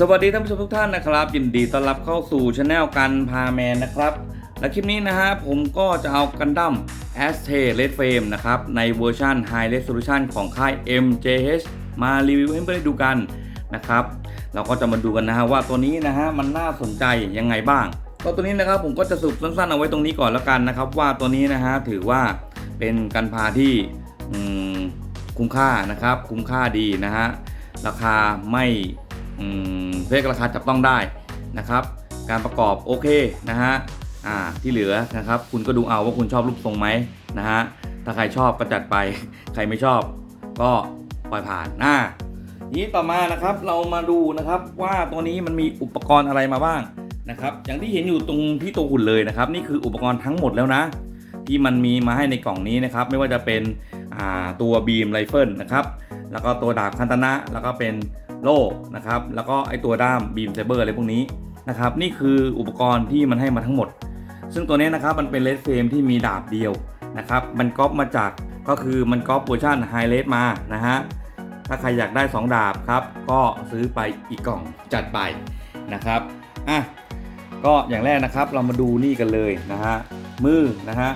สวัสดีท่านผู้ชมทุกท่านนะครับ ยินดีต้อนรับเข้าสู่ช anel กันพาแมนนะครับ และคลิปนี้นะฮะผมก็จะเอากันดั้ม a s t e Red Frame นะครับ ในเวอร์ชัน High Resolution ของค่าย MJH มารีวิวให้เพื่อนๆได้ดูกันนะครับ เราก็จะมาดูกันนะฮะว่าตัวนี้นะฮะมันน่าสนใจยังไงบ้าง ก็ตัวนี้นะครับผมก็จะสรุปสั้นๆเอาไว้ตรงนี้ก่อนแล้วกันนะครับว่าตัวนี้นะฮะถือว่าเป็นกันพาที่คุ้มค่านะครับคุ้มค่าดีนะฮะราคาไม่ เรียกราคาจับต้องได้นะครับ การประกอบโอเคนะฮะอ่าที่เหลือนะครับ คุณก็ดูเอาว่าคุณชอบรูปทรงไหมนะฮะถ้าใครชอบก็จัดไป ใครไม่ชอบก็ปล่อยผ่านหน้านี้ต่อมานะครับเรามาดูนะครับว่าตัวนี้มันมีอุปกรณ์อะไรมาบ้างนะครับ อย่างที่เห็นอยู่ตรงที่ตัวหุ่นเลยนะครับ นี่คืออุปกรณ์ทั้งหมดแล้วนะ ที่มันมีมาให้ในกล่องนี้นะครับ ไม่ว่าจะเป็นตัวบีมไรเฟิลนะครับ แล้วก็ตัวดาบคันตนะ แล้วก็เป็น โล่นะครับแล้วก็ไอตัวด้ามบีมเซเบอร์อะไรพวกนี้นะครับนี่คืออุปกรณ์ที่มันให้มาทั้งหมด ซึ่งตัวนี้นะครับมันเป็นเลสเฟรมที่มีดาบเดียวนะครับมันก๊อปมาจากก็คือมันก๊อปเวอร์ชันไฮเลสมานะฮะถ้าใครอยากได้ 2 ดาบครับ ก็ซื้อไปอีกกล่องจัดไปนะครับอะก็อย่างแรกนะครับเรามาดูนี่กันเลยนะฮะมือนะฮะ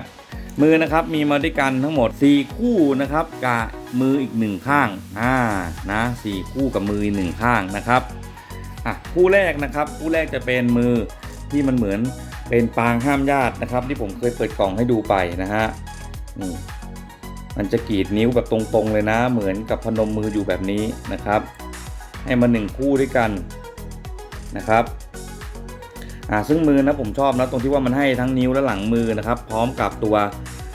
มือนะครับมีมาด้วยกันทั้งหมด 4 คู่นะครับกับ มืออีกหนึ่งข้างอ่านะสี่คู่กับมืออีกหนึ่งข้างนะครับอะคู่แรกนะครับ คู่แรกจะเป็นมือที่มันเหมือนเป็นปางห้ามญาตินะครับ ที่ผมเคยเปิดกล่องให้ดูไปนะฮะนี่มันจะกรีดนิ้วแบบตรงๆเลยนะ เหมือนกับพนมมืออยู่แบบนี้นะครับ ให้มาหนึ่งคู่ด้วยกันนะครับอ่าซึ่งมือนะผมชอบนะตรงที่ว่ามันให้ทั้งนิ้วและหลังมือนะครับ พร้อมกับตัว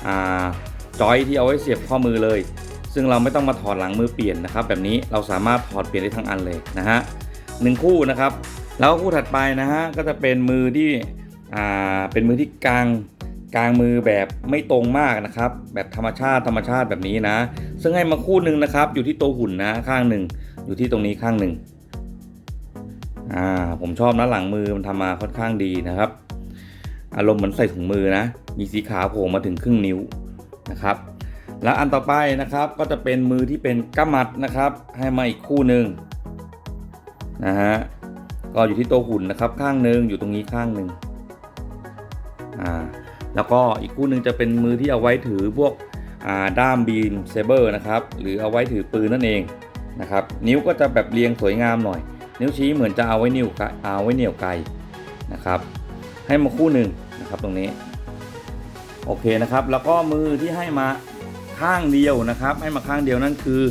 อ่าจอยที่เอาไว้เสียบข้อมือเลย ซึ่งเราไม่ต้องมาถอดหลังมือเปลี่ยนนะครับ แบบนี้เราสามารถถอดเปลี่ยนได้ทั้งอันเลยนะฮะหนึ่งคู่นะครับ แล้วคู่ถัดไปนะฮะก็จะเป็นมือที่อ่าเป็นมือที่กลางกลางมือแบบไม่ตรงมากนะครับ แบบธรรมชาติธรรมชาติแบบนี้นะ ซึ่งให้มาคู่หนึ่งนะครับ อยู่ที่ตัวหุ่นนะข้างหนึ่งอยู่ที่ตรงนี้ข้างหนึ่งอ่าผมชอบนะหลังมือมันทำมาค่อนข้างดีนะครับ อารมณ์เหมือนใส่ถุงมือนะ มีสีขาวโผล่มาถึงครึ่งนิ้วนะครับ แล้วอันต่อไปนะครับก็จะเป็นมือที่เป็นกัมมัดนะครับ ให้มาอีกคู่หนึ่งนะฮะก็อยู่ที่ตัวหุ่นนะครับข้างหนึ่งอยู่ตรงนี้ข้างหนึ่งอ่าแล้วก็อีกคู่หนึ่งจะเป็นมือที่เอาไว้ถือพวกอาด้ามบีมเซเบอร์นะครับหรือเอาไว้ถือปืนนั่นเองนะครับนิ้วก็จะแบบเรียงสวยงามหน่อย นิ้วชี้เหมือนจะเอาไว้นิ้วเอาไว้เหนี่ยวไกลนะครับให้มาคู่หนึ่งนะครับตรงนี้โอเคนะครับ แล้วก็มือที่ให้มา ข้างเดียวนะครับ ให้มาข้างเดียวนั่นคือ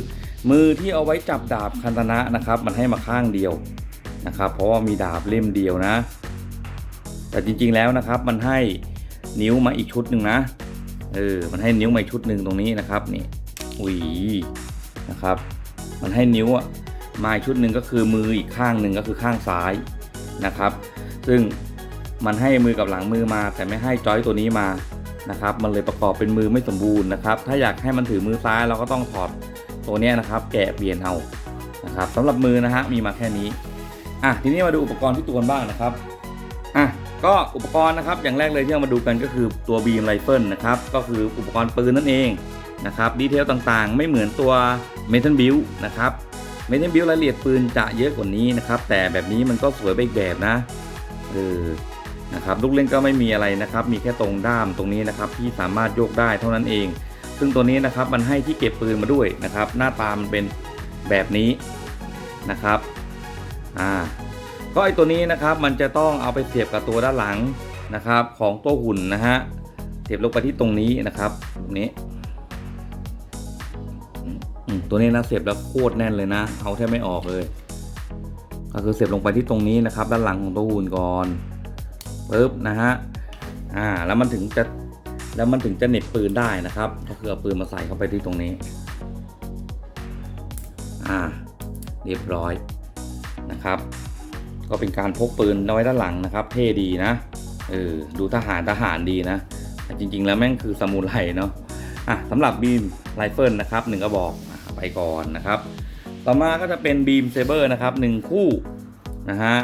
มือที่เอาไว้จับดาบคันตนะนะครับ มันให้มาข้างเดียวนะครับ เพราะว่ามีดาบเล่มเดียวนะ แต่จริงๆแล้วนะครับ มันให้นิ้วมาอีกชุดหนึ่งนะเออมันให้นิ้วมาชุดหนึ่งตรงนี้นะครับนี่อุ้ยนะครับ มันให้นิ้วอะมาชุดหนึ่งก็คือมืออีกข้างหนึ่งก็คือข้างซ้ายนะครับ ซึ่งมันให้มือกับหลังมือมาแต่ไม่ให้จอยตัวนี้มา นะครับ มันเลยประกอบเป็นมือไม่สมบูรณ์นะครับ ถ้าอยากให้มันถือมือซ้ายเราก็ต้องถอดตัวนี้นะครับ แกะเปลี่ยนเอานะครับสำหรับมือนะฮะมีมาแค่นี้อะทีนี้มาดูอุปกรณ์ที่ตัวกันบ้างนะครับอะก็อุปกรณ์นะครับอย่างแรกเลยที่เรามาดูกันก็คือตัวบีมไรเฟิลนะครับก็คืออุปกรณ์ปืนนั่นเองนะครับดีเทลต่างๆ ไม่เหมือนตัวเมทัลบิลนะครับเมทัลบิลรายละเอียดปืนจะเยอะกว่านี้นะครับแต่แบบนี้มันก็สวยไปอีกแบบนะเออ นะครับลูกเล่นก็ไม่มีอะไรนะครับ มีแค่ตรงด้ามตรงนี้นะครับที่สามารถโยกได้เท่านั้นเอง ซึ่งตัวนี้นะครับมันให้ที่เก็บปืนมาด้วยนะครับ หน้าตามันเป็นแบบนี้นะครับอ่าก็ไอตัวนี้นะครับมันจะต้องเอาไปเสียบกับตัวด้านหลังนะครับ ของตัวหุ่นนะฮะเสียบลงไปที่ตรงนี้นะครับตรงนี้ตัวนี้นะเสียบแล้วโคตรแน่นเลยนะเอาแทบไม่ออกเลย ก็คือเสียบลงไปที่ตรงนี้นะครับ ด้านหลังของตัวหุ่นก่อน ปึ๊บนะฮะอ่าแล้วมันถึงจะแล้วมันถึงจะเหน็บปืนได้นะครับก็คือเอาปืนมาใส่เข้าไปที่ตรงนี้อ่าเรียบร้อยนะครับ ก็เป็นการพกปืนเอาไว้ด้านหลังนะครับ เท่ดีนะเออดูทหารทหารดีนะจริง ๆ แล้วแม่งคือซามูไรเนาะอะสำหรับบีมไรเฟิลนะครับหนึ่งกระบอกอะไปก่อนนะครับ ต่อมาก็จะเป็นบีมเซเบอร์นะครับหนึ่งคู่นะฮะ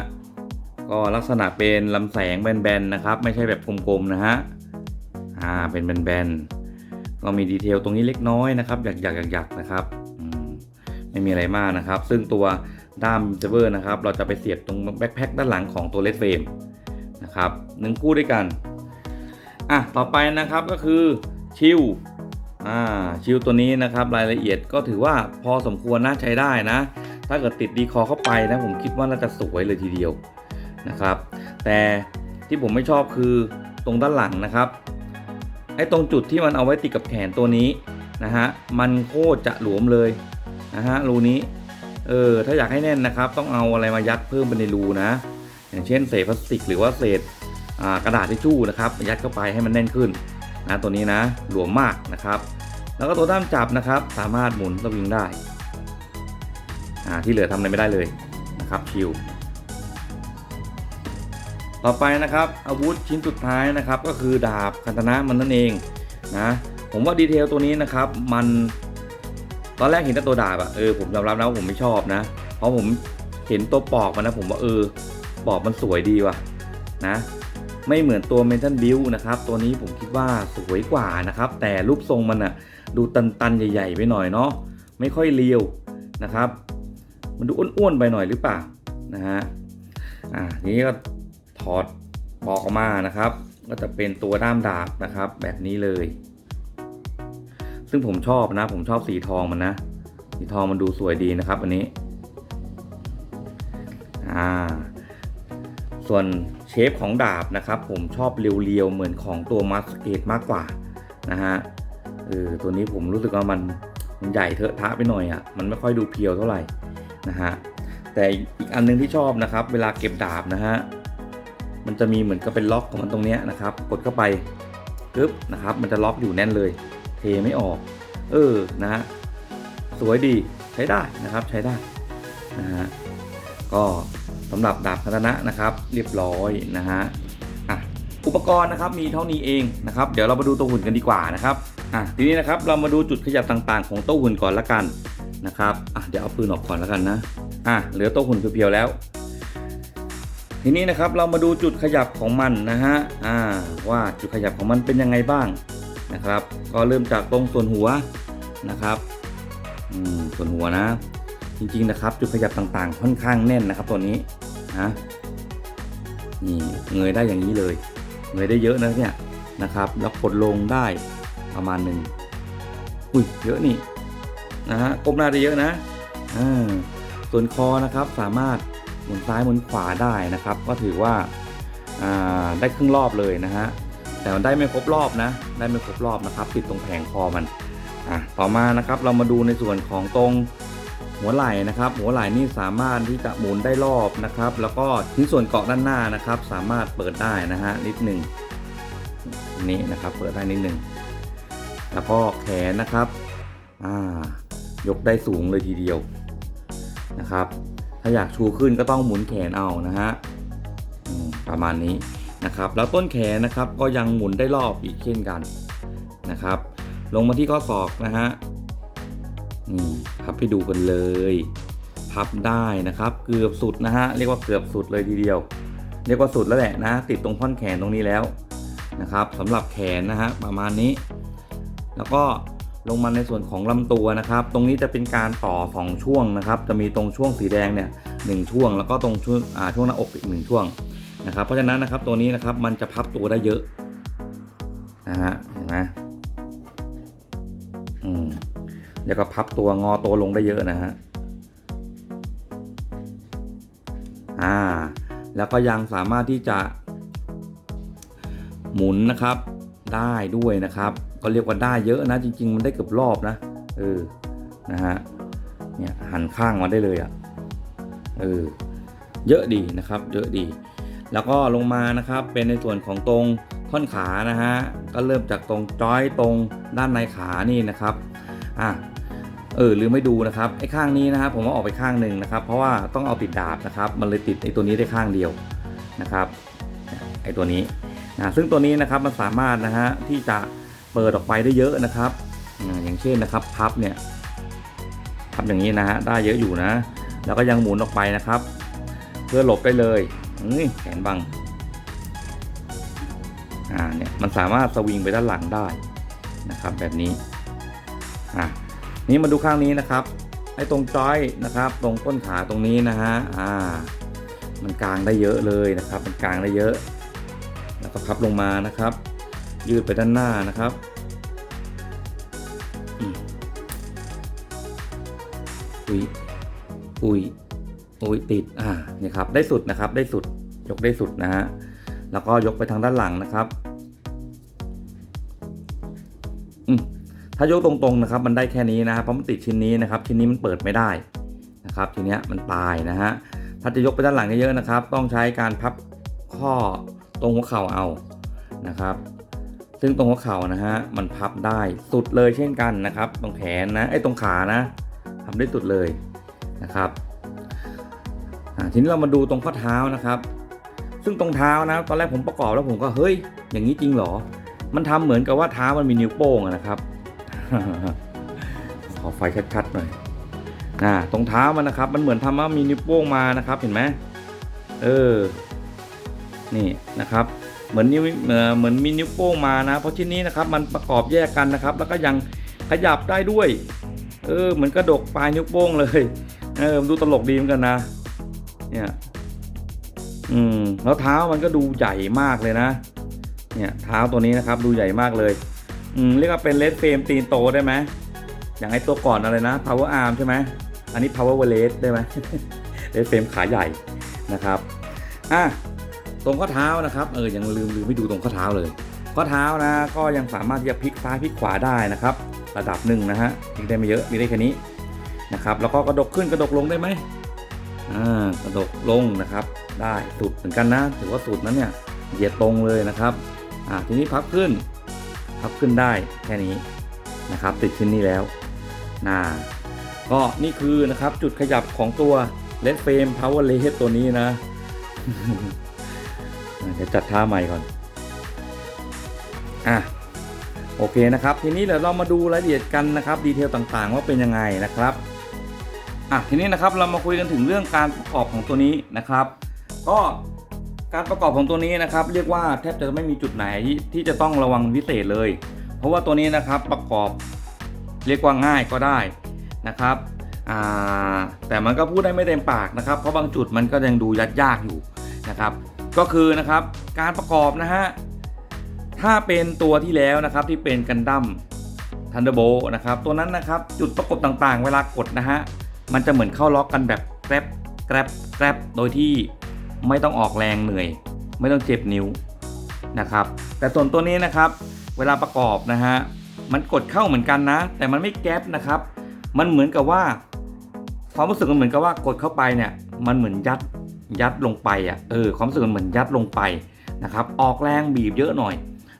ก็ลักษณะเป็นลำแสงแบนๆนะครับ ไม่ใช่แบบกลมๆนะฮะอ่าเป็นแบนๆก็มีดีเทลตรงนี้เล็กน้อยนะครับหยักๆๆๆนะครับไม่มีอะไรมากนะครับ ซึ่งตัวด้ามเซเวอร์นะครับ เราจะไปเสียบตรงแบ็คแพ็คด้านหลังของตัวเลดเฟรมนะครับหนึ่งคู่ด้วยกันอะต่อไปนะครับก็คือชิลอ่าชิลตัวนี้นะครับรายละเอียดก็ถือว่าพอสมควรน่าใช้ได้นะ ถ้าเกิดติดดีคอเข้าไปนะผมคิดว่าน่าจะสวยเลยทีเดียว นะครับ แต่ที่ผมไม่ชอบคือตรงด้านหลังนะครับไอ้ตรงจุดที่มันเอาไว้ติดกับแขนตัวนี้นะฮะมันโคตรจะหลวมเลยนะฮะรูนี้เออถ้าอยากให้แน่นนะครับ ต้องเอาอะไรมายัดเพิ่มไปในรูนะ อย่างเช่นเศษพลาสติกหรือว่าเศษกระดาษทิชชู่นะครับ ยัดเข้าไปให้มันแน่นขึ้นนะตัวนี้นะหลวมมากนะครับ แล้วก็ตัวด้ามจับนะครับ สามารถหมุนสวิงได้ที่เหลือทำอะไรไม่ได้เลยนะครับชิว ต่อไปนะครับอาวุธชิ้นสุดท้ายนะครับ ก็คือดาบคันตนะมันนั่นเองนะผมว่าดีเทลตัวนี้นะครับมันตอนแรกเห็นแต่ตัวดาบอะเออผมยอมรับนะว่าผมไม่ชอบนะ เพราะผมเห็นตัวปอกมันนะผมว่าเออปอกมันสวยดีว่ะนะไม่เหมือนตัวเมทัลบิวนะครับ ตัวนี้ผมคิดว่าสวยกว่านะครับ แต่รูปทรงมันอะดูตันๆ ใหญ่ๆ ไปหน่อยเนาะไม่ค่อยเรียวนะครับ มันดูอ้วนๆ ไปหน่อยหรือเปล่านะฮะอ่าทีนี้ก็ ถอดปอกออกมานะครับ ก็จะเป็นตัวด้ามดาบนะครับ แบบนี้เลย ซึ่งผมชอบนะ ผมชอบสีทองมันนะ สีทองมันดูสวยดีนะครับ อันนี้อ่าส่วนเชฟของดาบนะครับ ผมชอบเรียวๆเหมือนของตัวมัสเกตมากกว่านะฮะเออตัวนี้ผมรู้สึกว่ามันมันใหญ่เถอะทะไปหน่อยอะ่ะมันไม่ค่อยดูเพียวเท่าไหร่นะฮะแต่อีกอันนึงที่ชอบนะครับ เวลาเก็บดาบนะฮะ มันจะมีเหมือนกับเป็นล็อกของมันตรงเนี้ยนะครับ กดเข้าไปปึ๊บนะครับ มันจะล็อกอยู่แน่นเลย เทไม่ออก เออนะฮะสวยดีใช้ได้นะครับใช้ได้นะฮะก็สำหรับดาบพัฒนะนะครับ เรียบร้อยนะฮะอะอุปกรณ์นะครับมีเท่านี้เองนะครับ เดี๋ยวเรามาดูตัวหุ่นกันดีกว่านะครับอะทีนี้นะครับเรามาดูจุดขยับต่างๆ ของตัวหุ่นก่อนละกันนะครับอะเดี๋ยวเอาปืนออกก่อนละกันนะอะเหลือตัวหุ่นเพียวๆแล้ว ทีนี้นะครับเรามาดูจุดขยับของมันนะฮะอ่าว่าจุดขยับของมันเป็นยังไงบ้างนะครับ ก็เริ่มจากตรงส่วนหัวนะครับอืมส่วนหัวนะ จริงๆนะครับ จุดขยับต่างๆ ค่อนข้างแน่นนะครับตัวนี้นะนี่เงยได้อย่างนี้เลย เงยได้เยอะนะเนี่ยนะครับ แล้วกดลงได้ประมาณหนึ่งอุ้ยเยอะนี่นะฮะก้มหน้าได้เยอะนะอ่าส่วนคอนะครับสามารถ หมุนซ้ายหมุนขวาได้นะครับ ก็ถือว่าาได้ครึ่งรอบเลยนะฮะแต่มันได้ไม่ครบรอบนะ ได้ไม่ครบรอบนะครับ ติดตรงแผงคอมันอะต่อมานะครับเรามาดูในส่วนของตรงหัวไหล่นะครับ หัวไหล่นี่สามารถที่จะหมุนได้รอบนะครับ แล้วก็ชิ้นส่วนเกาะด้านหน้านะครับ สามารถเปิดได้นะฮะนิดหนึ่งนี้นะครับ เปิดได้นิดหนึ่งแล้วก็แขนนะครับอ่ายกได้สูงเลยทีเดียวนะครับ ถ้าอยากชูขึ้นก็ต้องหมุนแขนเอานะฮะประมาณนี้นะครับ แล้วต้นแขนนะครับก็ยังหมุนได้รอบอีกเช่นกันนะครับ ลงมาที่ข้อศอกนะฮะนี่พับให้ดูกันเลย พับได้นะครับ เกือบสุดนะฮะเรียกว่าเกือบสุดเลยทีเดียว เรียกว่าสุดแล้วแหละนะ ติดตรงท่อนแขนตรงนี้แล้วนะครับสำหรับแขนนะฮะประมาณนี้ แล้วก็ลงมาในส่วนของลำตัวนะครับ ตรงนี้จะเป็นการต่อสองช่วงนะครับ จะมีตรงช่วงสีแดงเนี่ย หนึ่งช่วง แล้วก็ตรงช่วงอ่าช่วงหน้าอกอีกหนึ่งช่วงนะครับเพราะฉะนั้นนะครับตัวนี้นะครับมันจะพับตัวได้เยอะนะฮะเห็นไหมอืมแล้วก็พับตัวงอตัวลงได้เยอะนะฮะอ่าแล้วก็ยังสามารถที่จะหมุนนะครับได้ด้วยนะครับ ก็เรียกว่าได้เยอะนะจริง ๆ มันได้เกือบรอบนะเออนะฮะเนี่ยหันข้างมาได้เลยอะ่ะ เออเยอะดีนะครับ เยอะดี แล้วก็ลงมานะครับเป็นในส่วนของตรงท่อนขานะฮะก็เริ่มจากตรงจอยตรงด้านในขานี่นะครับอะเออลืมไม่ดูนะครับไอ้ข้างนี้นะครับผมว่าออกไปข้างหนึ่งนะครับ เพราะว่าต้องเอาติดดาบนะครับ มันเลยติดไอ้ตัวนี้ได้ข้างเดียวนะครับไอ้ตัวนี้นะซึ่งตัวนี้นะครับมันสามารถนะฮะที่จะเปิดออกไปได้เยอะนะครับอ่าอย่างเช่นนะครับพับเนี่ยพับอย่างนี้นะฮะได้เยอะอยู่นะ แล้วก็ยังหมุนออกไปนะครับ เพื่อหลบได้เลยนี่แขนบังอ่าเนี่ยมันสามารถสวิงไปด้านหลังได้นะครับ แบบนี้อะนี่มาดูข้างนี้นะครับไอ้ตรงจอยนะครับ ตรงต้นขาตรงนี้นะฮะอ่า มันกางได้เยอะเลยนะครับ มันกางได้เยอะ แล้วก็พับลงมานะครับ ยืดไปด้านหน้านะครับอืมอุ้ย อุ้ยอุ้ยติดอ่าเนี่ยครับได้สุดนะครับได้สุดยกได้สุดนะฮะแล้วก็ยกไปทางด้านหลังนะครับอืมถ้ายกตรงๆนะครับ มันได้แค่นี้นะครับเพราะมันติดชิ้นนี้นะครับ ชิ้นนี้มันเปิดไม่ได้นะครับ ทีเนี้ยมันตายนะฮะถ้าจะยกไปด้านหลังเยอะๆนะครับ ต้องใช้การพับข้อตรงหัวเข่าเอานะครับ ซึ่งตรงหัวเข่านะฮะมันพับได้สุดเลยเช่นกันนะครับ ตรงแขนนะไอ้ตรงขานะทำได้สุดเลย นะครับทีนี้เรามาดูตรงข้อเท้านะครับ ซึ่งตรงเท้านะตอนแรกผมประกอบแล้วผมก็เฮ้ย อย่างนี้จริงเหรอ มันทำเหมือนกับว่าเท้ามันมีนิ้วโป้งนะครับ ขอไฟชัดๆหน่อยอ่าตรงเท้ามันนะครับ มันเหมือนทำว่ามีนิ้วโป้งมานะครับ เห็นไหมเออ นี่นะครับ เหมือนนิ้วเอ่อเหมือนมีนิ้วโป้งมานะ เพราะชิ้นนี้นะครับ มันประกอบแยกกันนะครับ แล้วก็ยังขยับได้ด้วย เออ เหมือนกระดกปลายนิ้วโป้งเลย เออมันดูตลกดีเหมือนกันนะ เนี่ย อืม แล้วเท้ามันก็ดูใหญ่มากเลยนะ เนี่ย เท้าตัวนี้นะครับ ดูใหญ่มากเลย อืม เรียกว่าเป็นเลดเฟรมตีนโตได้ไหม อย่างไอตัวก่อนอะไรนะ power arm ใช่ไหม อันนี้ power w a l e t ได้ไหมเลดเฟรมขาใหญ่นะครับ อะ ตรงข้อเท้านะครับ เออ ยังลืมลืมไม่ดูตรงข้อเท้าเลย ข้อเท้านะ ก็ยังสามารถที่จะพลิกซ้ายพลิกขวาได้นะครับ ระดับหนึ่งนะฮะพลิกได้ไม่เยอะ มีได้แค่นี้ นะครับแล้วก็กระดกขึ้นกระดกลงได้ไหมอ่ากระดกลงนะครับได้สุดเหมือนกันนะ ถือว่าสุดนั้นเนี่ยเหยียดตรงเลยนะครับอ่าทีนี้พับขึ้นพับขึ้นได้แค่นี้นะครับ ติดชิ้นนี้แล้วน่าก็นี่คือนะครับจุดขยับของตัว Red Frame Power l a y ตัวนี้นะเดี๋ยวจัดท่าใหม่ก่อนอะโอเคนะครับ ทีนี้เดี๋ยวเรามาดูรายละเอียดกันนะครับ ดีเทลต่างๆ ว่าเป็นยังไงนะครับ อะทีนี้นะครับเรามาคุยกันถึงเรื่องการประกอบของตัวนี้นะครับ ก็การประกอบของตัวนี้นะครับ เรียกว่าแทบจะไม่มีจุดไหนที่จะต้องระวังพิเศษเลย เพราะว่าตัวนี้นะครับประกอบเรียกว่าง่ายก็ได้นะครับแต่มันก็พูดได้ไม่เต็มปากนะครับ เพราะบางจุดมันก็ยังดูยัดยากอยู่นะครับ ก็คือนะครับการประกอบนะฮะถ้าเป็นตัวที่แล้วนะครับที่เป็นกันดั้มทันเดอร์โบนะครับตัวนั้นนะครับจุดประกบต่างๆ เวลากดนะฮะ มันจะเหมือนเข้าล็อกกันแบบแกรบแกรบแกรบโดยที่ไม่ต้องออกแรงเหนื่อย ไม่ต้องเจ็บนิ้วนะครับ แต่ส่วนตัวนี้นะครับ เวลาประกอบนะฮะมันกดเข้าเหมือนกันนะ แต่มันไม่แก๊ปนะครับ มันเหมือนกับว่า ความรู้สึกมันเหมือนกับว่ากดเข้าไปเนี่ย มันเหมือนยัดยัดลงไปอะเออความรู้สึกมันเหมือนยัดลงไปนะครับ ออกแรงบีบเยอะหน่อย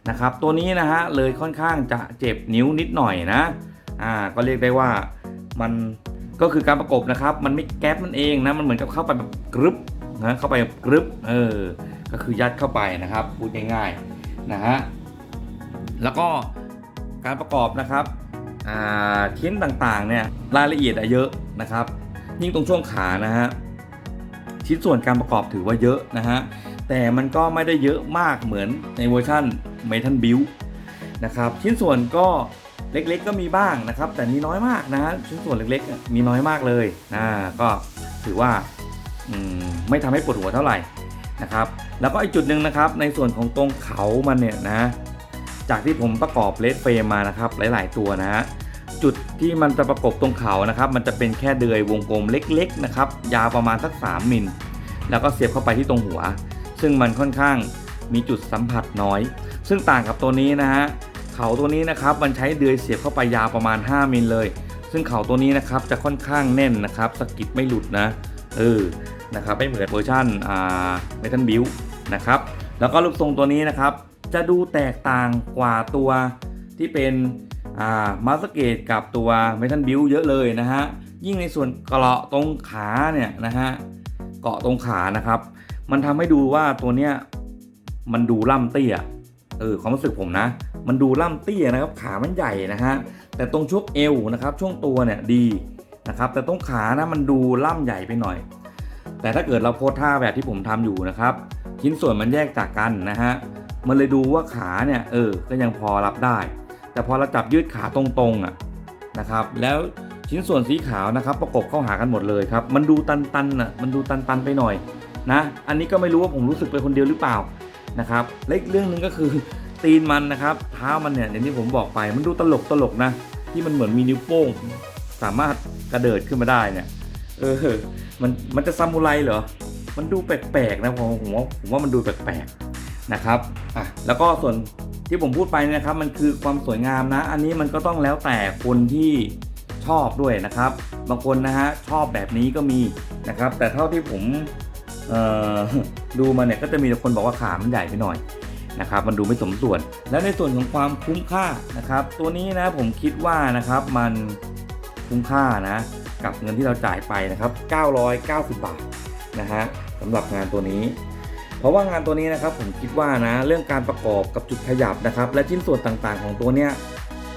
นะครับ ตัวนี้นะฮะเลยค่อนข้างจะเจ็บนิ้วนิดหน่อยนะอ่าก็เรียกได้ว่ามัน ก็คือการประกบนะครับ มันไม่แก๊ปมันเองนะ มันเหมือนกับเข้าไปแบบกรึบนะเข้าไปแบบกรึบเออ ก็คือยัดเข้าไปนะครับพูดง่ายๆนะฮะแล้วก็การประกอบนะครับชิ้นต่างๆเนี่ยรายละเอียดเยอะนะครับ ยิ่งตรงช่วงขานะฮะชิ้นส่วนการประกอบถือว่าเยอะนะฮะแต่มันก็ไม่ได้เยอะมากเหมือนในเวอร์ชัน Metal Build นะครับชิ้นส่วนก็ เล็กๆก็มีบ้างนะครับ แต่มีน้อยมากนะฮะชิ้นส่วนเล็กๆ มีน้อยมากเลยนะก็ถือว่าอมไม่ทำให้ปวดหัวเท่าไหร่นะครับ แล้วก็อีกจุดหนึ่งนะครับ ในส่วนของตรงเขามันเนี่ยนะ จากที่ผมประกอบเลดเฟรมมานะครับ หลายๆ ตัวนะฮะจุดที่มันจะประกบตรงเขานะครับ มันจะเป็นแค่เดือยวงกลมเล็กๆนะครับ ยาวประมาณสัก 3มิลแล้วก็เสียบเข้าไปที่ตรงหัว ซึ่งมันค่อนข้างมีจุดสัมผัสน้อย ซึ่งต่างกับตัวนี้นะฮะ เขาตัวนี้นะครับมันใช้เดือยเสียบเข้าไปยาวประมาณ 5 มิลเลย ซึ่งเขาตัวนี้นะครับจะค่อนข้างแน่นนะครับสกิดไม่หลุดนะเออนะครับไม่เหมือนเวอร์ชันอ่าเมทัลบิวนะครับแล้วก็รูปทรงตัวนี้นะครับ จะดูแตกต่างกว่าตัวที่เป็นอ่ามาสเกตกับตัวเมทัลบิวเยอะเลยนะฮะยิ่งในส่วนเกราะตรงขาเนี่ยนะฮะเกาะตรงขานะครับ มันทำให้ดูว่าตัวเนี้ยมันดูล่ำเตี้ยเออความรู้สึกผมนะ มันดูล่ำเตี้ยนะครับ ขามันใหญ่นะฮะ แต่ตรงช่วงเอวนะครับ ช่วงตัวเนี่ยดีนะครับ แต่ตรงขานะมันดูล่ำใหญ่ไปหน่อย แต่ถ้าเกิดเราโพสท่าแบบที่ผมทำอยู่นะครับ ชิ้นส่วนมันแยกจากกันนะฮะ มันเลยดูว่าขาเนี่ยเออ ก็ยังพอรับได้ แต่พอเราจับยืดขาตรงๆอะนะครับ แล้วชิ้นส่วนสีขาวนะครับ ประกบเข้าหากันหมดเลยครับ มันดูตันๆน่ะ มันดูตันๆไปหน่อยนะ อันนี้ก็ไม่รู้ว่าผมรู้สึกไปคนเดียวหรือเปล่านะครับและอีกเรื่องหนึ่งก็คือ ตีนมันนะครับเท้ามันเนี่ยอย่างที่ผมบอกไปมันดูตลกตลกนะ ที่มันเหมือนมีนิ้วโป้ง สามารถกระเดิดขึ้นมาได้เนี่ยเออมันมันจะซามูไรเหรอมันดูแปลกๆนะผมผมว่าผมว่ามันดูแปลกๆนะครับอะแล้วก็ส่วนที่ผมพูดไปนะครับมันคือความสวยงามนะ อันนี้มันก็ต้องแล้วแต่คนที่ชอบด้วยนะครับ บางคนนะฮะชอบแบบนี้ก็มีนะครับ แต่เท่าที่ผมดูมาเนี่ยก็จะมีคนบอกว่าขามันใหญ่ไปหน่อย นะครับมันดูไม่สมส่วน แล้วในส่วนของความคุ้มค่านะครับ ตัวนี้นะผมคิดว่านะครับมันคุ้มค่านะ กับเงินที่เราจ่ายไปนะครับ 990 บาทนะฮะสำหรับงานตัวนี้ เพราะว่างานตัวนี้นะครับผมคิดว่านะเรื่องการประกอบกับจุดขยับนะครับ และชิ้นส่วนต่างๆ ของตัวเนี้ย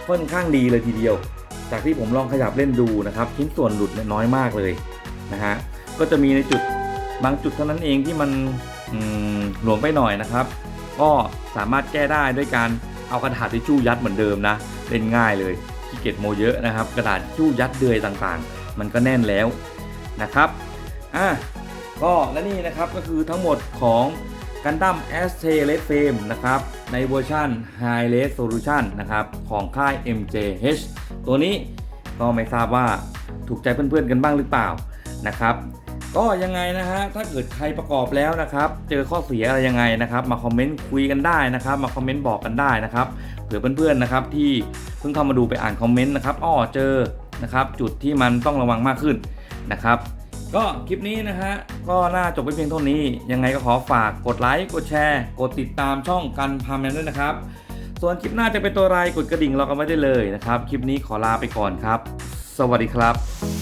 ค่อนข้างดีเลยทีเดียว จากที่ผมลองขยับเล่นดูนะครับ ชิ้นส่วนหลุดน้อยมากเลยนะฮะก็จะมีในจุดบางจุดเท่านั้นเองที่มันหลวมไปหน่อยนะครับ ก็สามารถแก้ได้ด้วยการเอากระดาษทิชชู่ยัดเหมือนเดิมนะเล่นง่ายเลยขี้เกียจโมเยอะนะครับ กระดาษทิชชู่ยัดเดือยต่างๆ มันก็แน่นแล้วนะครับอะก็และนี่นะครับก็คือทั้งหมดของ Gundam s t r e d Frame นะครับในเวอร์ชัน High Res Solution นะครับของค่าย MJH ตัวนี้ก็ไม่ทราบว่าถูกใจเพื่อนๆกันบ้างหรือเปล่านะครับ ก็ยังไงนะฮะถ้าเกิดใครประกอบแล้วนะครับ เจอข้อเสียอะไรยังไงนะครับ มาคอมเมนต์คุยกันได้นะครับ มาคอมเมนต์บอกกันได้นะครับเผื่อเพื่อนๆนะครับที่เพิ่งเข้ามาดูไปอ่านคอมเมนต์นะครับอ้อเจอนะครับ จุดที่มันต้องระวังมากขึ้นนะครับ ก็คลิปนี้นะฮะก็น่าจบไปเพียงเท่านี้ ยังไงก็ขอฝากกดไลค์กดแชร์ กดติดตามช่องกันพาแมนด้วยนะครับ ส่วนคลิปหน้าจะเป็นตัวอะไรกดกระดิ่งรอกันไว้ได้เลยนะครับ คลิปนี้ขอลาไปก่อนครับ สวัสดีครับ